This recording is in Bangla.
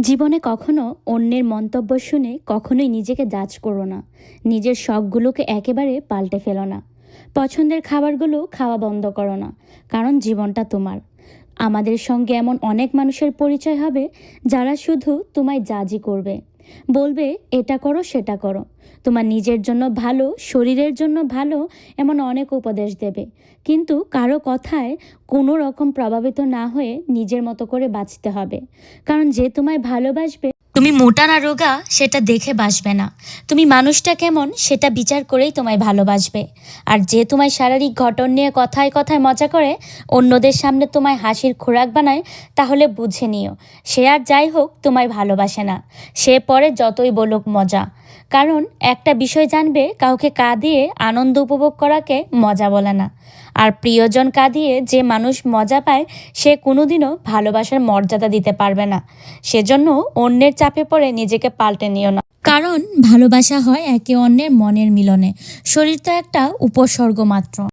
জীবনে কখনো অন্যের মন্তব্য শুনে কখনোই নিজেকে জাজ করো না। নিজের শখগুলোকে একেবারে পাল্টে ফেলো না। পছন্দের খাবারগুলো খাওয়া বন্ধ করো না, কারণ জীবনটা তোমার। আমাদের সঙ্গে এমন অনেক মানুষের পরিচয় হবে যারা শুধু তোমায় জাজই করবে। বলবে, এটা করো, সেটা করো। তোমার নিজের জন্য ভালো, শরীরের জন্য ভালো এমন অনেক উপদেশ দেবে। কিন্তু কারও কথায় কোনো রকম প্রভাবিত না হয়ে নিজের মতো করে বাঁচতে হবে। কারণ যে তোমায় ভালোবাসবে মোটা না রোগা সেটা দেখে বাসবে না। তুমি মানুষটা কেমন সেটা বিচার করেই তোমায় ভালোবাসবে। আর যে তোমায় শারীরিক ঘটন নিয়ে কথায় কথায় মজা করে, অন্যদের সামনে তোমায় হাসির খোরাক বানায়, তাহলে বুঝে নিও। সে আর যাই হোক, তোমায় ভালোবাসে না। সে পরে যতই বলুক মজা। কারণ একটা বিষয় জানবে, কাউকে কা দিয়ে আনন্দ উপভোগ করাকে মজা বলে না। আর প্রিয়জন কা দিয়ে যে মানুষ মজা পায়, সে কোনোদিনও ভালোবাসার মর্যাদা দিতে পারবে না। সেজন্য অন্যের চাপে পড়ে নিজেকে পাল্টে নিও না। কারণ ভালোবাসা হয় একে অন্যের মনের মিলনে। শরীর তো একটা উপসর্গ মাত্র।